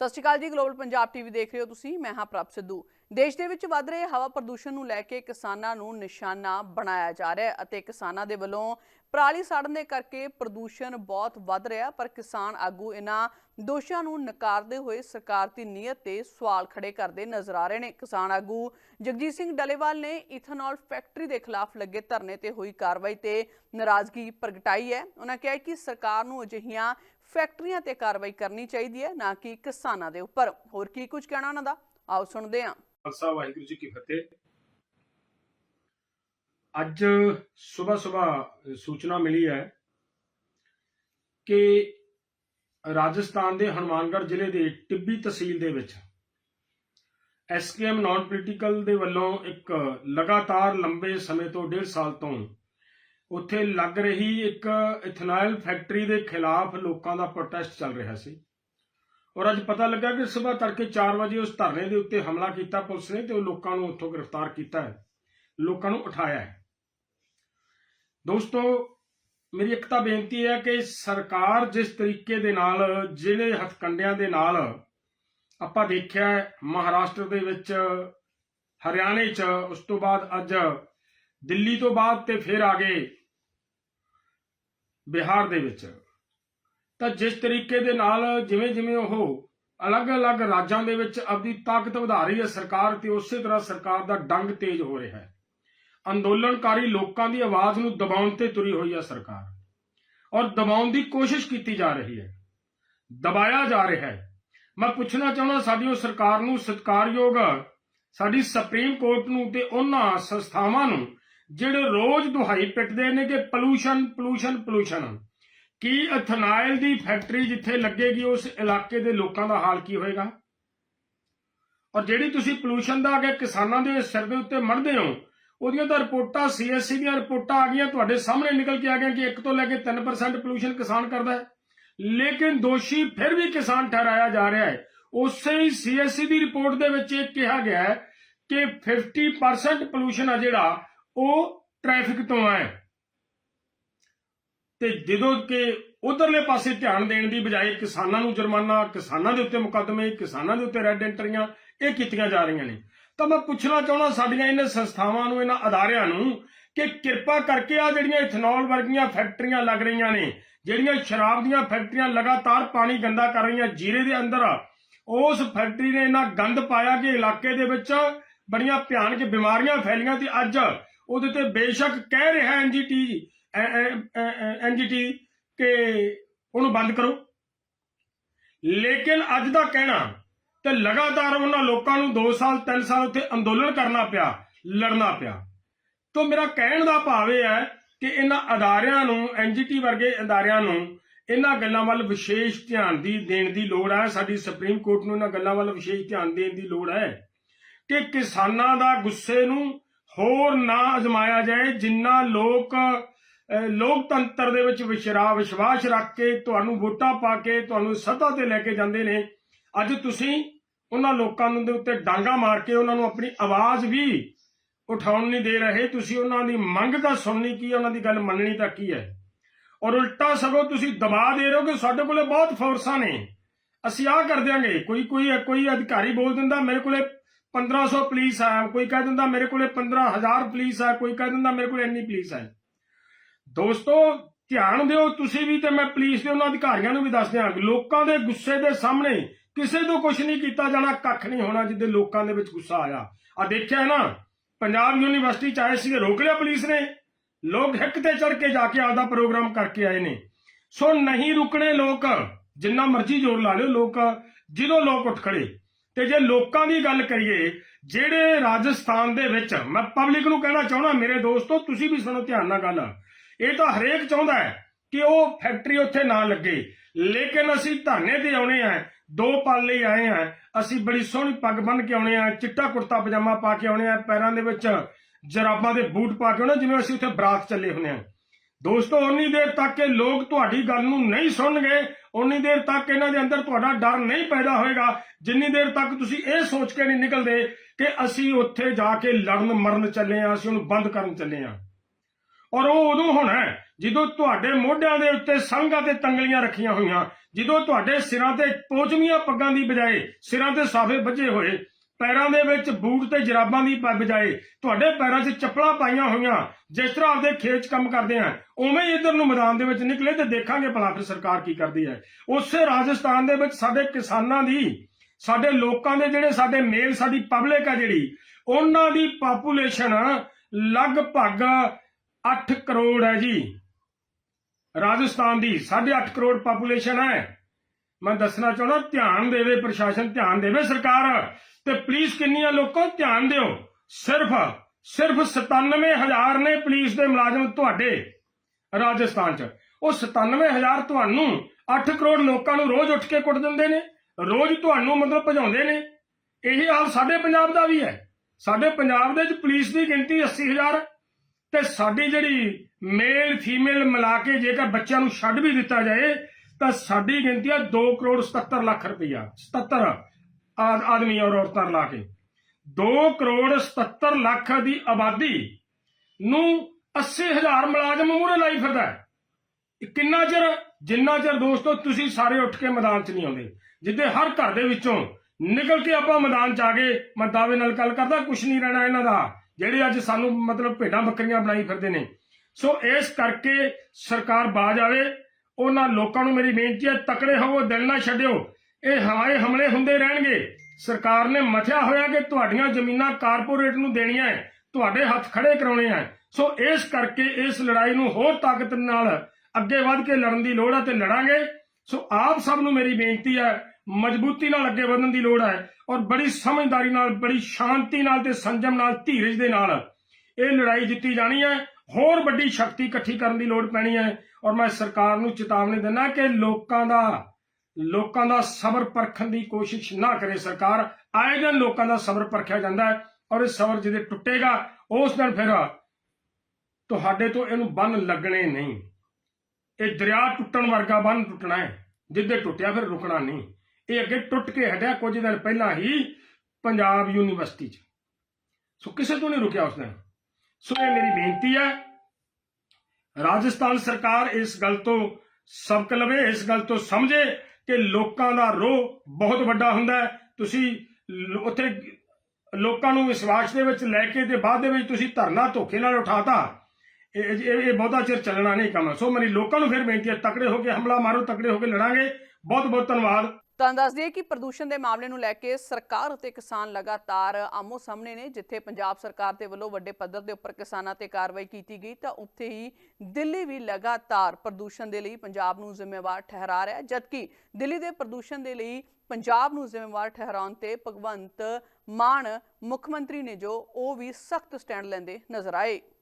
ਸਤਿ ਸ਼੍ਰੀ ਅਕਾਲ ਜੀ global Punjab TV ਦੇਖ ਰਹੇ ਹੋ ਤੁਸੀਂ, ਮੈਂ ਹਾਂ ਪ੍ਰਭ ਸਿੱਧੂ। ਦੇਸ਼ ਦੇ ਵਿੱਚ ਵੱਧ ਰਹੇ ਹਵਾ ਪ੍ਰਦੂਸ਼ਣ ਨੂੰ ਲੈ ਕੇ ਕਿਸਾਨਾਂ ਨੂੰ ਨਿਸ਼ਾਨਾ ਬਣਾਇਆ ਜਾ ਰਿਹਾ ਹੈ ਅਤੇ ਕਿਸਾਨਾਂ ਦੇ ਵੱਲੋਂ ਪਰਾਲੀ ਸਾੜਨ ਦੇ ਕਰਕੇ ਪ੍ਰਦੂਸ਼ਣ ਬਹੁਤ ਵੱਧ ਰਿਹਾ ਪਰ ਕਿਸਾਨ ਆਗੂ ਇਹਨਾਂ ਦੋਸ਼ਾਂ ਨੂੰ ਨਕਾਰਦੇ ਹੋਏ ਸਰਕਾਰ ਦੀ ਨੀਅਤ ਤੇ ਸਵਾਲ ਖੜੇ ਕਰਦੇ ਨਜ਼ਰ ਆ ਰਹੇ ਨੇ। ਕਿਸਾਨ ਆਗੂ ਜਗਜੀਤ ਸਿੰਘ ਡਲੇਵਾਲ ਨੇ ਇਥਨੋਲ ਫੈਕਟਰੀ ਦੇ ਖਿਲਾਫ ਲੱਗੇ ਧਰਨੇ ਤੇ ਹੋਈ ਕਾਰਵਾਈ ਤੇ ਨਾਰਾਜ਼ਗੀ ਪ੍ਰਗਟਾਈ ਹੈ। ਉਹਨਾਂ ਕਿਹਾ ਕਿ ਸਰਕਾਰ ਨੂੰ ਅਜਿਹੀਆਂ ਫੈਕਟਰੀਆਂ ਤੇ ਕਾਰਵਾਈ ਕਰਨੀ ਚਾਹੀਦੀ ਹੈ, ਨਾ ਕਿ ਕਿਸਾਨਾਂ ਦੇ ਉੱਪਰ। ਹੋਰ ਕੀ ਕੁਝ ਕਹਿਣਾ ਉਹਨਾਂ ਦਾ? ਆਓ ਸੁਣਦੇ ਹਾਂ। ਖਾਲਸਾ ਵਾਹਿਗੁਰੂ ਜੀ ਕੀ ਫਤਿਹ। ਅੱਜ ਸਵੇਰ ਸਵੇਰ ਸੂਚਨਾ ਮਿਲੀ ਹੈ ਕਿ ਰਾਜਸਥਾਨ ਦੇ ਹਨੂਮਾਨਗੜ੍ਹ ਜ਼ਿਲ੍ਹੇ ਦੇ ਟਿੱਬੀ ਤਹਿਸੀਲ ਦੇ ਵਿੱਚ ਐਸਕੇਐਮ ਨਾਨ ਪੋਲੀਟੀਕਲ ਦੇ ਵੱਲੋਂ ਇੱਕ ਲਗਾਤਾਰ ਲੰਬੇ ਸਮੇਂ ਤੋਂ ਡੇਢ ਸਾਲ ਤੋਂ ਉੱਥੇ ਲੱਗ ਰਹੀ ਇੱਕ ਇਥਨਾਇਲ ਫੈਕਟਰੀ ਦੇ ਖਿਲਾਫ ਲੋਕਾਂ ਦਾ ਪ੍ਰੋਟੈਸਟ ਚੱਲ ਰਿਹਾ ਸੀ। ਔਰ ਅੱਜ ਪਤਾ ਲੱਗਾ ਕਿ ਸਵੇਰ ਤੜਕੇ 4 ਵਜੇ ਉਸ ਧਰਨੇ ਦੇ ਉੱਤੇ ਹਮਲਾ ਕੀਤਾ ਪੁਲਿਸ ਨੇ ਤੇ ਉਹ ਲੋਕਾਂ ਨੂੰ ਉੱਥੋਂ ਗ੍ਰਿਫਤਾਰ ਕੀਤਾ ਹੈ। ਲੋਕਾਂ ਨੂੰ ਉਠਾਇਆ ਹੈ। ਦੋਸਤੋ, ਮੇਰੀ ਇੱਕ ਤਾਂ ਬੇਨਤੀ ਹੈ ਕਿ ਸਰਕਾਰ ਜਿਸ ਤਰੀਕੇ ਦੇ ਨਾਲ ਜਿਹੜੇ ਹਥਕੰਡਿਆਂ ਦੇ ਨਾਲ ਆਪਾਂ ਦੇਖਿਆ ਮਹਾਰਾਸ਼ਟਰ ਦੇ ਵਿੱਚ, ਹਰਿਆਣੇ 'ਚ, ਉਸ ਤੋਂ ਬਾਅਦ ਅੱਜ, ਦਿੱਲੀ ਤੋਂ ਬਾਅਦ ਤੇ ਫਿਰ ਆ ਗਏ ਬਿਹਾਰ ਦੇ ਵਿੱਚ। ਤਾਂ ਜਿਸ ਤਰੀਕੇ ਦੇ ਨਾਲ ਜਿਵੇਂ ਜਿਵੇਂ ਉਹ ਅਲੱਗ-ਅਲੱਗ ਰਾਜਾਂ ਦੇ ਵਿੱਚ ਆਪਣੀ ਤਾਕਤ ਵਧਾ ਰਹੀ ਹੈ ਸਰਕਾਰ ਤੇ ਉਸੇ ਤਰ੍ਹਾਂ ਸਰਕਾਰ ਦਾ ਡੰਗ ਤੇਜ਼ ਹੋ ਰਿਹਾ ਹੈ। ਅੰਦੋਲਨਕਾਰੀ ਲੋਕਾਂ ਦੀ ਆਵਾਜ਼ ਨੂੰ ਦਬਾਉਣ ਤੇ ਤੁਰੀ ਹੋਈ ਹੈ ਸਰਕਾਰ। ਔਰ ਦਬਾਉਣ ਦੀ ਕੋਸ਼ਿਸ਼ ਕੀਤੀ ਜਾ ਰਹੀ ਹੈ। ਦਬਾਇਆ ਜਾ ਰਿਹਾ ਹੈ। ਮੈਂ ਪੁੱਛਣਾ ਚਾਹੁੰਦਾ ਸਾਡੀ ਉਹ ਸਰਕਾਰ ਨੂੰ ਸਤਿਕਾਰਯੋਗ ਸਾਡੀ ਸੁਪਰੀਮ ਕੋਰਟ ਨੂੰ ਤੇ ਉਹਨਾਂ ਸੰਸਥਾਵਾਂ ਨੂੰ ਜਿਹੜੇ ਰੋਜ਼ ਦੁਹਾਈ ਪਿੱਟਦੇ ਨੇ ਕਿ ਪੋਲੂਸ਼ਨ ਪੋਲੂਸ਼ਨ ਪੋਲੂਸ਼ਨ ਕੀ ਇਥਨਾਇਲ ਦੀ ਫੈਕਟਰੀ ਜਿੱਥੇ ਲੱਗੇਗੀ, ਉਸ ਇਲਾਕੇ ਦੇ ਲੋਕਾਂ ਦਾ ਹਾਲ ਕੀ ਹੋਏਗਾ? ਔਰ ਜਿਹੜੀ ਤੁਸੀਂ ਪੋਲੂਸ਼ਨ ਦਾ ਅਗੇ ਕਿਸਾਨਾਂ ਦੇ ਸਿਰ ਦੇ ਉੱਤੇ ਮੜਦੇ ਹੋ, ਉਹਦੀਆਂ ਤਾਂ ਰਿਪੋਰਟਾਂ ਸੀਐਸਸੀ ਦੀਆਂ ਰਿਪੋਰਟਾਂ ਆ ਗਈਆਂ, ਤੁਹਾਡੇ ਸਾਹਮਣੇ ਨਿਕਲ ਕੇ ਆ ਗਈਆਂ ਕਿ 1 ਤੋਂ ਲੈ ਕੇ 3% ਪੋਲੂਸ਼ਨ ਕਿਸਾਨ ਕਰਦਾ ਹੈ। ਲੇਕਿਨ ਦੋਸ਼ੀ ਫਿਰ ਵੀ ਕਿਸਾਨ ਠਹਿਰਾਇਆ ਜਾ ਰਿਹਾ ਹੈ। ਉਸੇ ਹੀ ਸੀਐਸਸੀ ਦੀ ਰਿਪੋਰਟ ਦੇ ਵਿੱਚ ਇਹ ਕਿਹਾ ਗਿਆ ਹੈ ਕਿ 50% ਪੋਲੂਸ਼ਨ ਆ ਜਿਹੜਾ ਉਹ ਟ੍ਰੈਫਿਕ ਤੋਂ ਹੈ। ਤੇ ਜਦੋਂ ਕਿ ਉਧਰਲੇ ਪਾਸੇ ਧਿਆਨ ਦੇਣ ਦੀ ਬਜਾਏ ਕਿਸਾਨਾਂ ਨੂੰ ਜੁਰਮਾਨਾ, ਕਿਸਾਨਾਂ ਦੇ ਉੱਤੇ ਮੁਕੱਦਮੇ, ਕਿਸਾਨਾਂ ਦੇ ਉੱਤੇ ਰੈੱਡ ਐਂਟਰੀਆਂ ਇਹ ਕੀਤੀਆਂ ਜਾ ਰਹੀਆਂ ਨੇ। ਤਾਂ ਮੈਂ ਪੁੱਛਣਾ ਚਾਹੁੰਦਾ ਸਾਡੀਆਂ ਇਹਨਾਂ ਸੰਸਥਾਵਾਂ ਨੂੰ, ਇਹਨਾਂ ਅਦਾਰਿਆਂ ਨੂੰ ਕਿ ਕਿਰਪਾ ਕਰਕੇ ਆ ਜਿਹੜੀਆਂ ਇਥਨੋਲ ਵਰਗੀਆਂ ਫੈਕਟਰੀਆਂ ਲੱਗ ਰਹੀਆਂ ਨੇ, ਜਿਹੜੀਆਂ ਸ਼ਰਾਬ ਦੀਆਂ ਫੈਕਟਰੀਆਂ ਲਗਾਤਾਰ ਪਾਣੀ ਗੰਦਾ ਕਰ ਰਹੀਆਂ ਜੀਰੇ ਦੇ ਅੰਦਰ, ਉਸ ਫੈਕਟਰੀ ਨੇ ਇਹਨਾਂ ਗੰਦ ਪਾਇਆ ਕਿ ਇਲਾਕੇ ਦੇ ਵਿੱਚ ਬੜੀਆਂ ਭਿਆਨਕ ਬਿਮਾਰੀਆਂ ਫੈਲੀਆਂ ਤੇ ਅੱਜ ਉਹਦੇ ਤੇ ਬੇਸ਼ੱਕ ਕਹਿ ਰਿਹਾ ਐਨਜੀਟੀ ਐਨਜੀਟੀ ਕਿ ਉਹਨੂੰ ਬੰਦ ਕਰੋ। ਲੇਕਿਨ ਅੱਜ ਦਾ ਕਹਿਣਾ ਤੇ ਲਗਾਤਾਰ ਉਹਨਾਂ ਲੋਕਾਂ ਨੂੰ 2 ਸਾਲ 3 ਸਾਲ ਉੱਥੇ ਅੰਦੋਲਨ ਕਰਨਾ ਪਿਆ, ਲੜਨਾ ਪਿਆ। ਤੋਂ ਮੇਰਾ ਕਹਿਣ ਦਾ ਭਾਵ ਇਹ ਹੈ ਕਿ ਇਹਨਾਂ ਅਦਾਰਿਆਂ ਨੂੰ, ਐਨਜੀਟੀ ਵਰਗੇ ਅਦਾਰਿਆਂ ਨੂੰ ਇਹਨਾਂ ਗੱਲਾਂ ਵੱਲ ਵਿਸ਼ੇਸ਼ ਧਿਆਨ ਦੀ, ਦੇਣ ਦੀ ਲੋੜ ਹੈ। ਸਾਡੀ ਸੁਪਰੀਮ ਕੋਰਟ ਨੂੰ ਇਹਨਾਂ ਗੱਲਾਂ ਵੱਲ ਵਿਸ਼ੇਸ਼ ਧਿਆਨ ਦੇਣ ਦੀ ਲੋੜ ਹੈ ਕਿ ਕਿਸਾਨਾਂ ਦਾ ਗੁੱਸੇ ਨੂੰ ਹੋਰ ਨਾ ਅਜਮਾਇਆ ਜਾਏ ਜਿੰਨਾ ਲੋਕ ਲੋਕਤੰਤਰ ਦੇ ਵਿੱਚ ਵਿਸ਼ਰਾ ਵਿਸ਼ਵਾਸ ਰੱਖ ਕੇ ਤੁਹਾਨੂੰ ਵੋਟਾਂ ਪਾ ਕੇ ਤੁਹਾਨੂੰ ਸੱਤਾ ਤੇ ਲੈ ਕੇ ਜਾਂਦੇ ਨੇ। ਅੱਜ ਤੁਸੀਂ ਉਹਨਾਂ ਲੋਕਾਂ ਨੂੰ ਦੇ ਉੱਤੇ ਡਾਂਗਾ ਮਾਰ ਕੇ ਉਹਨਾਂ ਨੂੰ ਆਪਣੀ ਆਵਾਜ਼ ਵੀ ਉਠਾਉਣ ਨਹੀਂ ਦੇ ਰਹੇ। ਤੁਸੀਂ ਉਹਨਾਂ ਦੀ ਮੰਗ ਤਾਂ ਸੁਣਨੀ ਕੀ ਹੈ, ਉਹਨਾਂ ਦੀ ਗੱਲ ਮੰਨਣੀ ਤਾਂ ਕੀ ਹੈ? ਔਰ ਉਲਟਾ ਸਗੋਂ ਤੁਸੀਂ ਦਬਾਅ ਦੇ ਰਹੇ ਹੋ ਕਿ ਸਾਡੇ ਕੋਲੇ ਬਹੁਤ ਫੋਰਸਾਂ ਨੇ। ਅਸੀਂ ਆਹ ਕਰ ਦਿਆਂਗੇ। ਕੋਈ ਕੋਈ ਕੋਈ ਅਧਿਕਾਰੀ ਬੋਲ ਦਿੰਦਾ ਮੇਰੇ ਕੋਲੇ 1500 ਪੁਲਿਸ ਆ ਕੋਈ ਕਹਿ ਦਿੰਦਾ ਮੇਰੇ ਕੋਲੇ 15000 ਪੁਲਿਸ ਆ ਕੋਈ ਕਹਿ ਦਿੰਦਾ ਮੇਰੇ ਕੋਲੇ ਇੰਨੀ ਪੁਲਿਸ ਹੈ। ਦੋਸਤੋ, ਧਿਆਨ ਦਿਓ ਤੁਸੀਂ ਵੀ ਤੇ ਮੈਂ ਪੁਲਿਸ ਦੇ ਉਹਨਾਂ ਅਧਿਕਾਰੀਆਂ ਨੂੰ ਵੀ ਦੱਸ ਦਿਆਂ ਲੋਕਾਂ ਦੇ ਗੁੱਸੇ ਦੇ ਸਾਹਮਣੇ ਕਿਸੇ ਤੋਂ ਕੁਝ ਨਹੀਂ ਕੀਤਾ ਜਾਣਾ, ਕੱਖ ਨਹੀਂ ਹੋਣਾ ਜਿੱਦੇ ਲੋਕਾਂ ਦੇ ਵਿੱਚ ਗੁੱਸਾ ਆਇਆ। ਆ ਦੇਖਿਆ ਨਾ, ਪੰਜਾਬ ਯੂਨੀਵਰਸਿਟੀ ਚ ਆਏ ਸੀ ਰੋਕ ਲਿਆ ਪੁਲਿਸ ਨੇ। ਲੋਕ ਹਿੱਕ ਤੇ ਚੜ ਕੇ ਜਾ ਕੇ ਆਪਦਾ ਪ੍ਰੋਗਰਾਮ ਕਰਕੇ ਆਏ ਨੇ। ਸੋ ਨਹੀਂ ਰੁਕਣੇ ਲੋਕ, ਜਿੰਨਾ ਮਰਜ਼ੀ ਜ਼ੋਰ ਲਾ ਲਿਓ ਲੋਕ, ਜਦੋਂ ਲੋਕ ਉੱਠ ਖੜੇ। ਤੇ ਜੇ ਲੋਕਾਂ ਦੀ ਗੱਲ ਕਰੀਏ, ਜਿਹੜੇ ਰਾਜਸਥਾਨ ਦੇ ਵਿੱਚ, ਮੈਂ ਪਬਲਿਕ ਨੂੰ ਕਹਿਣਾ ਚਾਹੁੰਦਾ, ਮੇਰੇ ਦੋਸਤੋ, ਤੁਸੀਂ ਵੀ ਸੁਣੋ ਧਿਆਨ ਨਾਲ ਗੱਲ। ਇਹ ਤਾਂ ਹਰੇਕ ਚਾਹੁੰਦਾ ਹੈ ਕਿ ਉਹ ਫੈਕਟਰੀ ਉੱਥੇ ਨਾ ਲੱਗੇ। ਲੇਕਿਨ ਅਸੀਂ ਧਰਨੇ ਤੇ ਆਉਣੇ ਆ, ਦੋ ਪਲ ਲਈ ਆਏ ਆ। ਅਸੀਂ ਬੜੀ ਸੋਹਣੀ ਪੱਗ ਬੰਨ ਕੇ ਆਉਣੇ ਆ, ਚਿੱਟਾ ਕੁੜਤਾ ਪਜਾਮਾ ਪਾ ਕੇ ਆਉਣੇ ਆ, ਪੈਰਾਂ ਦੇ ਵਿੱਚ ਜਰਾਬਾਂ ਦੇ ਬੂਟ ਪਾ ਕੇ ਆਉਣੇ ਜਿਵੇਂ ਅਸੀਂ ਉੱਥੇ ਬਰਾਤ ਚੱਲੇ ਹੁੰਦੇ ਆ। ਦੋਸਤੋ ਉਨੀ ਦੇਰ ਤੱਕ ਕਿ ਲੋਕ ਤੁਹਾਡੀ ਗੱਲ ਨੂੰ ਨਹੀਂ ਸੁਣਨਗੇ ਉਨੀ ਦੇਰ ਤੱਕ ਇਹਨਾਂ ਦੇ ਅੰਦਰ ਤੁਹਾਡਾ ਡਰ ਨਹੀਂ ਪੈਦਾ ਹੋਏਗਾ। ਜਿੰਨੀ ਦੇਰ ਤੱਕ ਤੁਸੀਂ ਇਹ ਸੋਚ ਕੇ ਨਹੀਂ ਨਿਕਲਦੇ ਕਿ ਅਸੀਂ ਉੱਥੇ ਜਾ ਕੇ ਲੜਨ ਮਰਨ ਚੱਲੇ ਆ, ਅਸੀਂ ਉਹਨੂੰ ਬੰਦ ਕਰਨ ਚੱਲੇ ਆ। ਔਰ ਉਹ ਉਦੋਂ ਹੋਣਾ ਜਦੋਂ ਤੁਹਾਡੇ ਮੋਢਿਆਂ ਦੇ ਉੱਤੇ ਸੰਘਾਂ ਤੇ ਤੰਗਲੀਆਂ ਰੱਖੀਆਂ ਹੋਈਆਂ, ਜਦੋਂ ਤੁਹਾਡੇ ਸਿਰਾਂ ਤੇ ਪੋਚਵੀਆਂ ਪੱਗਾਂ ਦੀ ਬਜਾਏ ਸਿਰਾਂ ਤੇ ਸਾਫੇ ਵੱਜੇ ਹੋਏ ਪੈਰਾਂ ਦੇ ਵਿੱਚ ਬੂਟ ਤੇ ਜਰਾਬਾਂ ਦੀ ਬਜਾਏ ਤੁਹਾਡੇ ਪੈਰਾਂ 'ਚ ਚੱਪਲਾਂ ਪਾਈਆਂ ਹੋਈਆਂ। ਜਿਸ ਤਰ੍ਹਾਂ ਆਪਦੇ ਖੇਤ 'ਚ ਕੰਮ ਕਰਦੇ ਆ, ਉਵੇਂ ਹੀ ਇਧਰ ਨੂੰ ਮੈਦਾਨ ਦੇ ਵਿੱਚ ਨਿਕਲੇ ਤੇ ਦੇਖਾਂਗੇ ਭਲਾ ਫਿਰ ਸਰਕਾਰ ਕੀ ਕਰਦੀ ਹੈ। ਉਸੇ ਰਾਜਸਥਾਨ ਦੇ ਵਿੱਚ ਸਾਡੇ ਕਿਸਾਨਾਂ ਦੀ, ਸਾਡੇ ਲੋਕਾਂ ਦੇ ਜਿਹੜੇ ਸਾਡੇ ਮੇਲ, ਸਾਡੀ ਪਬਲਿਕ ਆ ਜਿਹੜੀ, ਉਹਨਾਂ ਦੀ ਪਾਪੂਲੇਸ਼ਨ ਲਗਭਗ 8 ਕਰੋੜ ਹੈ ਜੀ। ਰਾਜਸਥਾਨ ਦੀ 8.5 ਕਰੋੜ ਪਾਪੂਲੇਸ਼ਨ ਹੈ। ਮੈਂ ਦੱਸਣਾ ਚਾਹੁੰਦਾ, ਧਿਆਨ ਦੇਵੇ, ਪ੍ਰਸ਼ਾਸਨ ਧਿਆਨ ਦੇਵੇ ਸਰਕਾਰ। ਤੇ ਪੁਲਿਸ ਕਿੰਨੀਆਂ ਲੋਕੋ ਧਿਆਨ ਦਿਓ? ਸਿਰਫ ਸਿਰਫ 97000 ਨੇ ਪੁਲਿਸ ਦੇ ਮੁਲਾਜ਼ਮ ਤੁਹਾਡੇ ਰਾਜਸਥਾਨ ਚ। ਉਹ 97000 ਤੁਹਾਨੂੰ 8 ਕਰੋੜ ਲੋਕਾਂ ਨੂੰ ਰੋਜ਼ ਉੱਠ ਕੇ ਕੁੱਟ ਦਿੰਦੇ ਨੇ, ਰੋਜ਼ ਤੁਹਾਨੂੰ ਮਤਲਬ ਭਜਾਉਂਦੇ ਨੇ। ਇਹ ਹਾਲ ਸਾਡੇ ਪੰਜਾਬ ਦਾ ਵੀ ਹੈ। ਸਾਡੇ ਪੰਜਾਬ ਦੇ ਵਿੱਚ ਪੁਲਿਸ ਦੀ ਗਿਣਤੀ 80000 ਤੇ ਸਾਡੀ ਜਿਹੜੀ ਮੇਲ, ਫੀਮੇਲ ਮਿਲਾ ਕੇ ਜੇਕਰ ਬੱਚਿਆਂ ਨੂੰ ਛੱਡ ਵੀ ਦਿੱਤਾ ਜਾਏ, ਤਾਂ ਸਾਡੀ ਗਿਣਤੀ ਹੈ 2 ਕਰੋੜ 77 ਲੱਖ ਰੁਪਈਆ। 77 ਆਦਮੀ ਔਰ ਔਰਤਾਂ ਲਾ ਕੇ। 2 ਕਰੋੜ 77 ਲੱਖ ਦੀ ਆਬਾਦੀ ਨੂੰ 80000 ਮੁਲਾਜ਼ਮ ਮੂਹਰੇ ਲਾਈ ਫਿਰਦਾ ਹੈ। ਕਿੰਨਾ ਚਿਰ, ਜਿੰਨਾ ਚਿਰ ਦੋਸਤੋ ਤੁਸੀਂ ਸਾਰੇ ਉੱਠ ਕੇ ਮੈਦਾਨ 'ਚ ਨਹੀਂ ਆਉਂਦੇ। ਜਿੱਦੇ ਹਰ ਘਰ ਦੇ ਵਿੱਚੋਂ ਨਿਕਲ ਕੇ ਆਪਾਂ ਮੈਦਾਨ 'ਚ ਆ ਗਏ ਮੈਂ ਦਾਅਵੇ ਨਾਲ ਗੱਲ ਕਰਦਾ ਕੁਝ ਨਹੀਂ ਰਹਿਣਾ ਇਹਨਾਂ ਦਾ। ਜਿਹੜੇ ਅੱਜ ਸਾਨੂੰ ਮਤਲਬ ਭੇਡਾਂ ਬੱਕਰੀਆਂ ਬਣਾਈ ਫਿਰਦੇ ਨੇ। ਸੋ ਇਸ ਕਰਕੇ ਸਰਕਾਰ ਬਾਜ ਆਵੇ। ਉਹਨਾਂ ਲੋਕਾਂ ਨੂੰ ਮੇਰੀ ਬੇਨਤੀ ਹੈ, ਤਕੜੇ ਹੋਵੋ, ਦਿਲ ਨਾ ਛੱਡਿਓ। ਇਹ ਹਵਾਏ ਹਮਲੇ ਹੁੰਦੇ ਰਹਿਣਗੇ। ਸਰਕਾਰ ਨੇ ਮਥਿਆ ਹੋਇਆ ਕਿ ਤੁਹਾਡੀਆਂ ਜ਼ਮੀਨਾਂ ਕਾਰਪੋਰੇਟ ਨੂੰ ਦੇਣੀਆਂ ਹੈ ਤੁਹਾਡੇ ਹੱਥ ਖੜੇ ਕਰਾਉਣੇ ਆ ਸੋ ਇਸ ਕਰਕੇ ਇਸ ਲੜਾਈ ਨੂੰ ਹੋਰ ਤਾਕਤ ਨਾਲ ਅੱਗੇ ਵੱਧ ਕੇ ਲੜਨ ਦੀ ਲੋੜ ਹੈ ਤੇ ਲੜਾਂਗੇ। ਸੋ ਆਪ ਸਭ ਨੂੰ ਮੇਰੀ ਬੇਨਤੀ ਹੈ ਮਜ਼ਬੂਤੀ ਨਾਲ ਅੱਗੇ ਵਧਣ ਦੀ ਲੋੜ ਹੈ ਔਰ ਬੜੀ ਸਮਝਦਾਰੀ ਨਾਲ, ਬੜੀ ਸ਼ਾਂਤੀ ਨਾਲ ਤੇ ਸੰਜਮ ਨਾਲ, ਧੀਰਜ ਦੇ ਨਾਲ ਇਹ ਲੜਾਈ ਜਿੱਤੀ ਜਾਣੀ ਹੈ ਹੋਰ ਵੱਡੀ ਸ਼ਕਤੀ ਇਕੱਠੀ ਕਰਨ ਦੀ ਲੋੜ ਪੈਣੀ ਹੈ ਔਰ ਮੈਂ ਸਰਕਾਰ ਨੂੰ ਚੇਤਾਵਨੀ ਦਿੰਦਾ ਕਿ ਲੋਕਾਂ ਦਾ ਲੋਕਾਂ ਦਾ ਸਬਰ ਪਰਖਣ ਦੀ ਕੋਸ਼ਿਸ਼ ਨਾ ਕਰੇ ਸਰਕਾਰ, ਆਏ ਦਿਨ ਲੋਕਾਂ ਦਾ ਸਬਰ ਪਰਖਿਆ ਜਾਂਦਾ ਹੈ ਔਰ ਇਹ ਸਬਰ ਜਿਹਦੇ ਟੁੱਟੇਗਾ, ਉਸ ਦਿਨ ਫਿਰ ਤੁਹਾਡੇ ਤੋਂ ਇਹਨੂੰ ਬੰਨ ਲੱਗਣੇ ਨਹੀਂ। ਇਹ ਦਰਿਆ ਟੁੱਟਣ ਵਰਗਾ ਬੰਨ ਟੁੱਟਣਾ ਹੈ, ਜਿੱਦੇ ਟੁੱਟਿਆ ਫਿਰ ਰੁਕਣਾ ਨਹੀਂ। ਇਹ ਅੱਗੇ ਟੁੱਟ ਕੇ ਹਟਿਆ ਕੁਝ ਦਿਨ ਪਹਿਲਾਂ ਹੀ ਪੰਜਾਬ ਯੂਨੀਵਰਸਿਟੀ 'ਚ। ਸੋ ਕਿਸੇ ਤੋਂ ਨਹੀਂ ਰੁਕਿਆ ਉਸ ਦਿਨ। ਸੋ ਇਹ ਮੇਰੀ ਬੇਨਤੀ ਹੈ, ਰਾਜਸਥਾਨ ਸਰਕਾਰ ਇਸ ਗੱਲ ਤੋਂ ਸਬਕ ਲਵੇ, ਇਸ ਗੱਲ ਤੋਂ ਸਮਝੇ ਕਿ ਲੋਕਾਂ ਦਾ ਰੋਹ ਬਹੁਤ ਵੱਡਾ ਹੁੰਦਾ ਤੁਸੀਂ ਉੱਥੇ ਲੋਕਾਂ ਨੂੰ ਵਿਸ਼ਵਾਸ ਦੇ ਵਿੱਚ ਲੈ ਕੇ ਤੇ ਬਾਅਦ ਦੇ ਵਿੱਚ ਤੁਸੀਂ ਧਰਨਾ ਧੋਖੇ ਨਾਲ ਉਠਾਤਾ। ਇਹ ਇਹ ਇਹ ਬਹੁਤਾ ਚਿਰ ਚੱਲਣਾ ਨਹੀਂ ਕੰਮ। ਸੋ ਮੇਰੀ ਲੋਕਾਂ ਨੂੰ ਫਿਰ ਬੇਨਤੀ ਹੈ, ਤਕੜੇ ਹੋ ਕੇ ਹਮਲਾ ਮਾਰੋ, ਤਕੜੇ ਹੋ ਕੇ ਲੜਾਂਗੇ। ਬਹੁਤ ਬਹੁਤ ਧੰਨਵਾਦ। ਤਾਂ ਦੱਸ ਦਈਏ ਕਿ ਪ੍ਰਦੂਸ਼ਣ ਦੇ ਮਾਮਲੇ ਨੂੰ ਲੈ ਕੇ ਸਰਕਾਰ ਅਤੇ ਕਿਸਾਨ ਲਗਾਤਾਰ ਆਮੋ ਸਾਹਮਣੇ ਨੇ, ਜਿੱਥੇ ਪੰਜਾਬ ਸਰਕਾਰ ਦੇ ਵੱਲੋਂ ਵੱਡੇ ਪੱਧਰ ਦੇ ਉੱਪਰ ਕਿਸਾਨਾਂ ਤੇ ਕਾਰਵਾਈ ਕੀਤੀ ਗਈ, ਤਾਂ ਉੱਥੇ ਹੀ ਦਿੱਲੀ ਵੀ ਲਗਾਤਾਰ ਪ੍ਰਦੂਸ਼ਣ ਦੇ ਲਈ ਪੰਜਾਬ ਨੂੰ ਜ਼ਿੰਮੇਵਾਰ ਠਹਿਰਾ ਰਿਹਾ ਹੈ, ਜਦਕਿ ਦਿੱਲੀ ਦੇ ਪ੍ਰਦੂਸ਼ਣ ਦੇ ਲਈ ਪੰਜਾਬ ਨੂੰ ਜ਼ਿੰਮੇਵਾਰ ਠਹਿਰਾਉਣ ਤੇ ਭਗਵੰਤ ਮਾਨ ਮੁੱਖ ਮੰਤਰੀ ਨੇ ਜੋ, ਉਹ ਵੀ ਸਖਤ ਸਟੈਂਡ ਲੈਂਦੇ ਨਜ਼ਰ ਆਏ।